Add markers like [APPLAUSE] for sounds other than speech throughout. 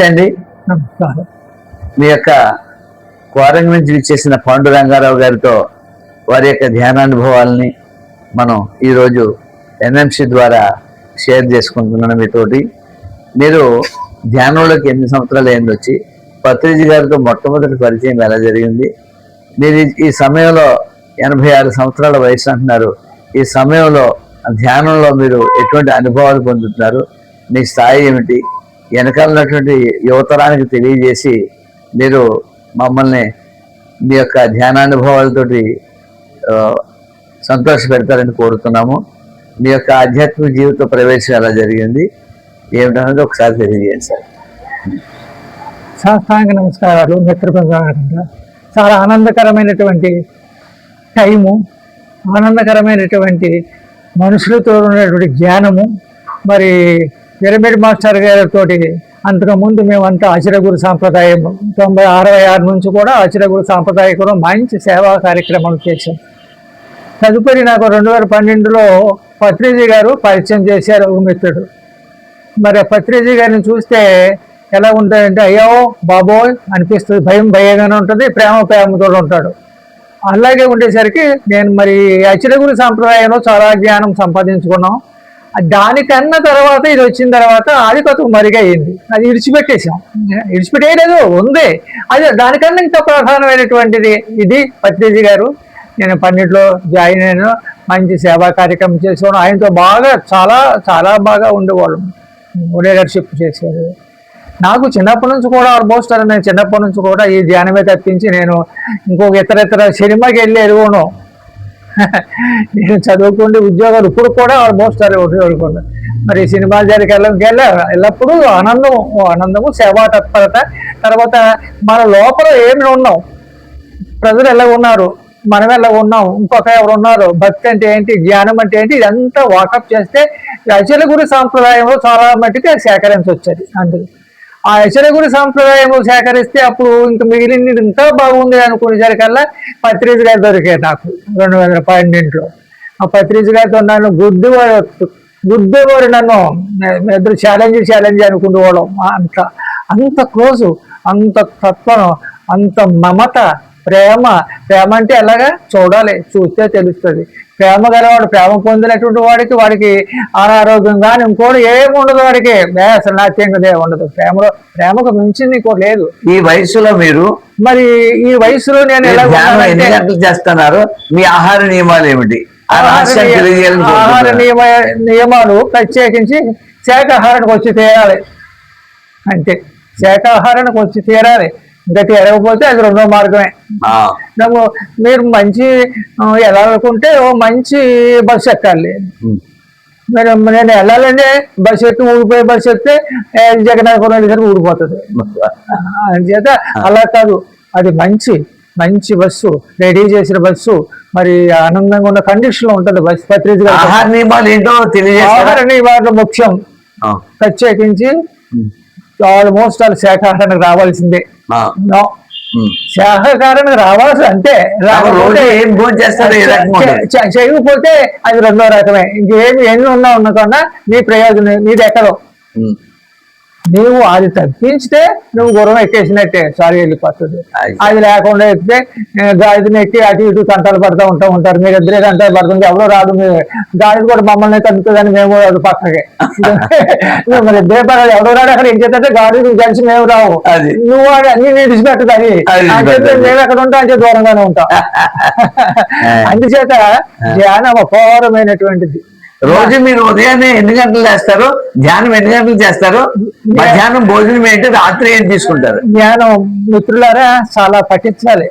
నమస్తే అండి. నమస్కారం. మీ యొక్క కోరంగ నుంచి విచ్చేసిన పాండు రంగారావు గారితో వారి యొక్క ధ్యానానుభవాల్ని మనం ఈరోజు ఎన్ఎంసి ద్వారా షేర్ చేసుకుంటున్నాను మీతోటి. మీరు ధ్యానంలోకి ఎన్ని సంవత్సరాలు అయింది వచ్చి పత్రిజీ గారితో మొట్టమొదటి పరిచయం ఎలా జరిగింది? మీరు ఈ సమయంలో ఎనభై ఆరు సంవత్సరాల వయసు అంటున్నారు. ఈ సమయంలో ధ్యానంలో మీరు ఎటువంటి అనుభవాలు పొందుతున్నారు? మీ స్థాయి ఏమిటి? వెనకాల ఉన్నటువంటి యువతరానికి తెలియజేసి మీరు మమ్మల్ని మీ యొక్క ధ్యానానుభవాలతోటి సంతోష పెడతారని కోరుతున్నాము. మీ యొక్క ఆధ్యాత్మిక జీవిత ప్రవేశం ఎలా జరిగింది? ఏమిటన్నది ఒకసారి తెలియజేయండి సార్. శాస్త్రానికి నమస్కారాలు మిత్రబృందాలంగా చాలా ఆనందకరమైనటువంటి టైము ఆనందకరమైనటువంటి మనుషులతో ఉన్నటువంటి జ్ఞానము మరి పిరమిడ్ మాస్టర్ గారితో అంతకుముందు మేమంతా ఆచిరగురు సాంప్రదాయం తొంభై అరవై ఆరు నుంచి కూడా ఆచిరగురు సాంప్రదాయకులు మంచి సేవా కార్యక్రమాలు చేశాం. తదుపరి నాకు రెండు వేల పన్నెండులో పత్రిజీ గారు పరిచయం చేశారు ఒక మిత్రుడు మరి ఆ పత్రిజీ గారిని చూస్తే ఎలా ఉంటాడంటే అయ్యో బాబోయ్ అనిపిస్తుంది భయం భయంగానే ఉంటుంది ప్రేమ ప్రేమతో ఉంటాడు. అలాగే ఉండేసరికి నేను మరి అచిరగురు సాంప్రదాయంలో చాలా జ్ఞానం సంపాదించుకున్నాం. దానికన్నా తర్వాత ఇది వచ్చిన తర్వాత అది కొత్త మరిగయింది అది విడిచిపెట్టేసాం విడిచిపెట్టేయలేదు ఉంది. అదే దానికన్నా ఇంకా ప్రధానమైనటువంటిది ఇది పత్రిజీ గారు. నేను పన్నెండులో జాయిన్ అయిన మంచి సేవా కార్యక్రమం చేసాను ఆయనతో బాగా చాలా చాలా బాగా ఉండేవాళ్ళం. లీడర్షిప్ చేసేది నాకు చిన్నప్పటి నుంచి కూడా ఆల్మోస్ట్ అలా నేను చిన్నప్పటి నుంచి కూడా ఈ ధ్యానమే తప్పించి నేను ఇంకొక ఇతర ఇతర సినిమాకి వెళ్ళి ఎరువును నేను చదువుకుంటే ఉద్యోగాలు ఇప్పుడు కూడా ఆల్మోస్ట్ అలా ఒకటి మరి సినిమా దగ్గరికి వెళ్ళం వెళ్ళా ఎల్లప్పుడూ ఆనందం ఆనందము సేవా తత్పరత తర్వాత మన లోపల ఏమి ఉన్నాం? ప్రజలు ఎలా ఉన్నారు? మనం ఎలా ఉన్నాం? ఇంకొక ఎవరు ఉన్నారు? భక్తి అంటే ఏంటి? జ్ఞానం అంటే ఏంటి? ఇదంతా వాకప్ చేస్తే అచల గురి సాంప్రదాయంలో చాలా మట్టుకు అది అందుకు ఆ అచల గురి సాంప్రదాయంలో సేకరిస్తే అప్పుడు ఇంకా మిగిలింది ఇంత బాగుంది అనుకునేసరికల్లా పత్రిజ గారు దొరికాయి నాకు రెండు వేల పన్నెండులో. ఆ పత్రిజ గారితో నన్ను గుడ్డు గుడ్డేవారు నన్ను ఇద్దరు ఛాలెంజ్ ఛాలెంజ్ అనుకునేవాళ్ళం అంత అంత క్లోజు అంత తత్వం అంత మమత ప్రేమ. ప్రేమ అంటే ఎలాగా? చూడాలి చూస్తే తెలుస్తుంది. ప్రేమ గలవాడు ప్రేమ పొందినటువంటి వాడికి వాడికి అనారోగ్యం కానీ ఇంకోటి ఏమి ఉండదు వాడికి. అసలు నాట్యంగా ఉండదు. ప్రేమలో ప్రేమకు మించింది ఇంకోటి లేదు. ఈ వయసులో మీరు మరి ఈ వయసులో నేను ఎలా చేస్తున్నారు? మీ ఆహార నియమాలు ఏమిటి? ఆహార. నియమ నియమాలు ప్రత్యేకించి శాకాహారానికి వచ్చి తీరాలి. అంతే శాకాహారానికి వచ్చి తీరాలి. ఇంకా తీరకపోతే అది రెండో మార్గమే. నాకు మీరు మంచి ఎలా అనుకుంటే ఓ మంచి బస్సు ఎక్కాలి. మీరు నేను వెళ్ళాలంటే బస్సు ఎక్కి ఊడిపోయి బస్సు ఎక్కితే జగన్నాథపురం వెళ్ళేసరికి ఊడిపోతుంది. అంచేత అలా కాదు. అది మంచి మంచి బస్సు రెడీ చేసిన బస్సు మరి ఆనందంగా ఉన్న కండిషన్లో ఉంటుంది బస్సు పత్రిక ఆహార నియమాలు ఏంటో ఆహార ముఖ్యం. ప్రత్యేకించి. ఆల్మోస్ట్ వాళ్ళు శాఖాహారానికి రావాల్సిందే. శాఖాహారానికి రావాల్సి అంతే చే- చేయకపోతే అది రెండో రకమే. ఇంకేమి ఎన్ని ఉన్నా ఉన్నకన్నా నీ ప్రయోజనం నీది ఎక్కడో. నీవు అది తప్పించితే నువ్వు గుర్రం ఎక్కేసినట్టే. సారీ వెళ్ళిపోతుంది. అది లేకుండా ఎక్కితే గాడిదని ఎక్కి అటు ఇటు తంటాలు పడుతూ ఉంటా ఉంటారు. మీరు ఇద్దరే తంటాలు పడుతుంది ఎవరో రాదు. మీరు గాడి కూడా మమ్మల్ని తగ్గుతుందని మేము అది పక్కకే. [LAUGHS] మరి ఇద్దరే పడాలి ఎవడో రాడు అక్కడ ఏం చేస్తే గాడి నువ్వు కలిసి మేము రావు. నువ్వు అన్ని విడిచిపెట్టదు అది. మేము ఎక్కడ ఉంటాం అంతే దూరంగానే ఉంటాం. [LAUGHS] [LAUGHS] అందుచేత ధ్యానం అపారమైనటువంటిది రోజు మీరు ఉదయాన్నే ఎన్ని గంటలు చేస్తారు ధ్యానం ఎన్ని గంటలు చేస్తారు? మధ్యాహ్నం భోజనం ఏంటి? రాత్రి ఏం తీసుకుంటారు? జ్ఞానం మిత్రులారా చాలా పఠించాలి.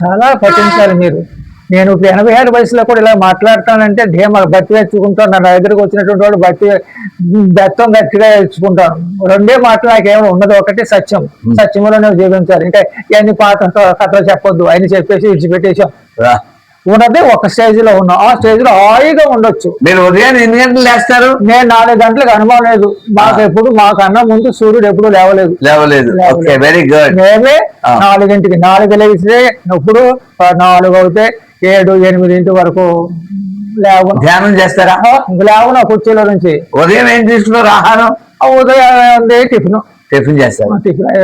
చాలా పఠించాలి మీరు. నేను ఇప్పుడు ఎనభై ఆరు వయసులో కూడా ఇలా మాట్లాడతానంటే ధీమ బట్టి తెచ్చుకుంటాను నా దగ్గరకు వచ్చినటువంటి వాడు బట్టి బెత్తం గట్టిగా తెచ్చుకుంటాను రెండే మాటలు నాకేమో ఉన్నది ఒకటి సత్యం. సత్యంలోనే జీవించాలి. ఇంకా ఇవన్నీ పాత కథలు చెప్పొద్దు. ఆయన చెప్పేసి విడిచిపెట్టేసాం. ఉన్నది ఒక స్టేజ్లో ఉన్నాం ఆ స్టేజ్లో హాయిగా ఉండొచ్చు. మీరు ఉదయాన్నే ఎన్ని గంటలు లేస్తారు? నేను నాలుగు గంటలకు అనుభవం లేదు. మాకు ఎప్పుడు మాకన్నా ముందు సూర్యుడు ఎప్పుడు లేవలేదు. లేవలేదు. ఓకే వెరీ గుడ్ మేమే. నాలుగింటికి నాలుగు లేస్తే ఇప్పుడు నాలుగు అవుతే ఏడు ఎనిమిదింటి వరకు లేవు ధ్యానం చేస్తారా? లేవు నా కుర్చీలో నుంచి. ఉదయం ఏం తీసుకున్నారు? ఆహారం? ఉదయం ఉంది టిఫిన్. టిఫిన్ చేస్తారు?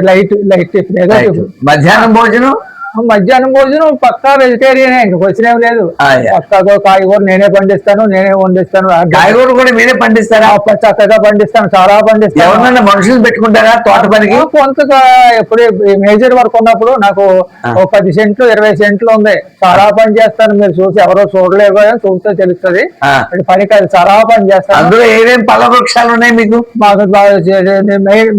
లైట్ లైట్ టిఫిన్ ఏదో రైట్. టిఫిన్. మధ్యాహ్నం భోజనం? మధ్యాహ్నం భోజనం పక్కా వెజిటేరియన్ ఇంక క్వశ్చన్ లేదు. పక్కాగా కాయగూర నేనే పండిస్తాను నేనే వండిస్తాను. కాయగూర కూడా మీరే పండిస్తారా? చక్కగా పండిస్తాను చాలా పండిస్తాను. ఎవరన్నా మనుషులు పెట్టుకుంటారా తోట పనికి? ఆ, కొంతగా ఎప్పుడు మేజర్ వర్క్ ఉన్నప్పుడు నాకు పది సెంట్లు ఇరవై సెంట్లు ఉంది. చాలా పని చేస్తాను. మీరు చూసి ఎవరో చూడలేరు కదా, చూస్తే తెలుస్తుంది. పని కాదు చాలా పని చేస్తాను. అందులో ఏమేం పళ్ళ వృక్షాలు ఉన్నాయి మీకు? మాకు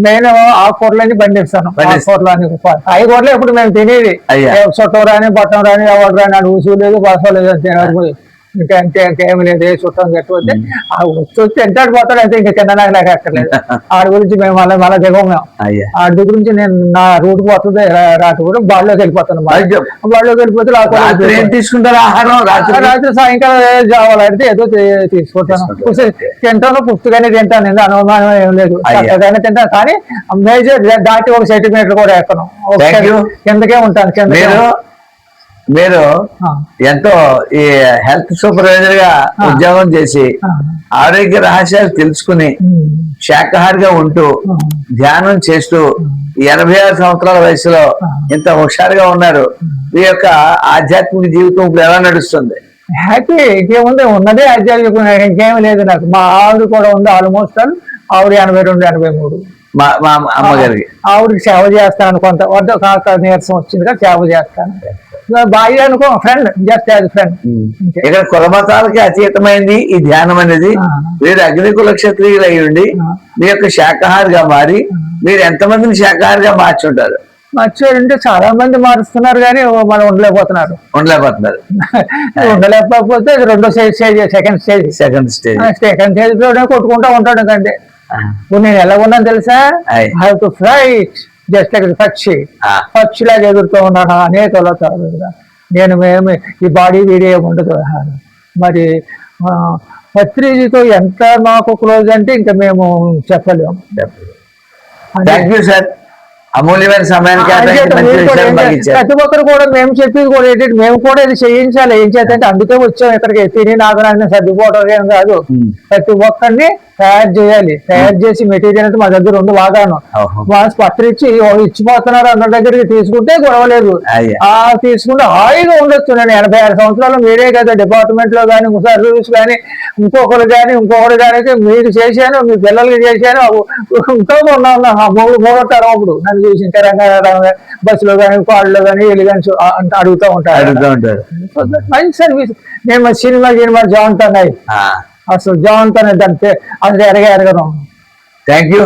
మెయిన్ ఆకుకూరలని పండిస్తాను. ఆకుకూరలని కాయగూరలు ఇప్పుడు మేము తినేది. అయ్యా. ఏ చుట్టం రాని బట్టం రాని ఎవరు రాని అది ఊసు లేదు బస లేదు అంతే నాకు ఇంకా అంతే ఇంకేం లేదు ఏ చుట్టం కట్టుకుంటే ఆ వస్తూ తింటాడు పోతాడు అంతే ఇంకా తినడానికి నాకు అక్కర్లేదు. [LAUGHS] ఆడి గురించి మేము మళ్ళీ మళ్ళీ దిగం మేము. అయ్యా. ఆడి గురించి నేను నా రూట్ పోతుంది రా- రాటు కూడా బాడలోకి వెళ్ళిపోతాను. బాడలోకి వెళ్ళిపోతే రాత్రి రాత్రి తీసుకుంటారా? ఆహారం రాత్రి? రాత్రి సాయంకాలం ఏ జావాలంటే ఏదో తీసుకుంటాను. తింటాను పుస్తకాన్ని తింటాను ఎందుకు అనుమానం ఏం లేదు. చక్కగానే తింటాను కానీ మేజర్ దాటి ఒక సెంటీమీటర్ కూడా ఎక్కను. కిందకే ఉంటాను కిందకే మీరు ఎంతో ఈ హెల్త్ సూపర్వైజర్గా ఉద్యోగం చేసి ఆరోగ్య రహస్యాలు తెలుసుకుని శాకాహారిగా ఉంటూ. ధ్యానం చేస్తూ ఎనభై ఆరు సంవత్సరాల వయసులో ఇంత హుషారుగా ఉన్నారు. మీ యొక్క ఆధ్యాత్మిక జీవితం ఇప్పుడు ఎలా నడుస్తుంది? హ్యాపీ ఇంకేముంది? ఉన్నదే ఆధ్యాత్మికం ఇంకేం లేదు నాకు. మా ఆవిడ కూడా ఉంది ఆల్మోస్ట్ ఆవిడ ఎనభై రెండు ఎనభై మూడు. మా అమ్మగారికి. ఆవిడకి సేవ చేస్తాను కొంత వద్ద కాక నీరసం వచ్చింది కదా సేవ చేస్తాను. భార్య అనుకో ఫ్రెండ్ జస్ట్ యాజ్ ఫ్రెండ్ ఇక్కడ కుల మతాలకి అతీతమైంది ఈ ధ్యానం అనేది. మీరు అగ్నికుల క్షత్రియులు అయి ఉండి ఆ. మీ యొక్క శాకాహారిగా మారి మీరు ఎంతమందిని శాకాహారిగా మార్చుంటారు? మర్చిపోయారంటే చాలా మంది మారుస్తున్నారు కానీ మనం ఉండలేకపోతున్నారు. ఉండలేకపోతున్నారు. [LAUGHS] ఉండలేకపోతే రెండో stage stage second stage. Second stage. Second స్టేజ్లోనే కొట్టుకుంటా ఉంటాడు కంటే ఇప్పుడు నేను ఎలా ఉన్నాను తెలుసా. I to flight just like పక్షి. పక్షిలాగా ఎగురుతూ ఉన్నాను అనేక. నేను మేము ఈ బాడీ వీడియో ఉండదు మరి ఆ, పత్రిజీతో ఎంత మాకు క్లోజ్ అంటే ఇంకా మేము చెప్పలేము. థ్యాంక్ యూ సార్ అమూల్యమైన సమయానికి ప్రతి ఒక్కరు కూడా మేము చెప్పేది కూడా ఏంటంటే మేము కూడా ఇది చేయించాలి ఏం చేద్దంటే అందుకే వచ్చాం ఇక్కడికి తిని నాకు సర్దుకోవడం ఏం కాదు. ప్రతి ఒక్కరిని తయారు చేయాలి. తయారు చేసి మెటీరియల్ అంటే మా దగ్గర ఉంది ఓహో. వాళ్ళు పత్రం ఇచ్చి "ఓ, ఇచ్చిపోతున్నారు అందరి దగ్గరికి తీసుకుంటే గొడవ లేదు. అయ్యా. ఆ తీసుకుంటే హాయిగా ఉండొచ్చు. నేను ఎనభై ఆరు సంవత్సరాలు మీరే కదా డిపార్ట్మెంట్లో కానీ సర్వీస్ కానీ ఇంకొకరు కానీ ఇంకొకరు కానీ మీకు చేశాను మీ పిల్లలకి చేశాను. ఇంకా ఉన్నా మూడు తరం అప్పుడు. నన్ను చూసి ఇంకా రంగారావు బస్సులో కానీ కాళ్ళలో కానీ వెళ్ళి కానీ అడుగుతూ ఉంటారు. మంచి సర్వీస్ నేను మా సినిమా సినిమా జాంతున్నాయి ఆ. అసలు జవంతో దాన్ని అంటే ఎరగ ఎరగను థ్యాంక్ యూ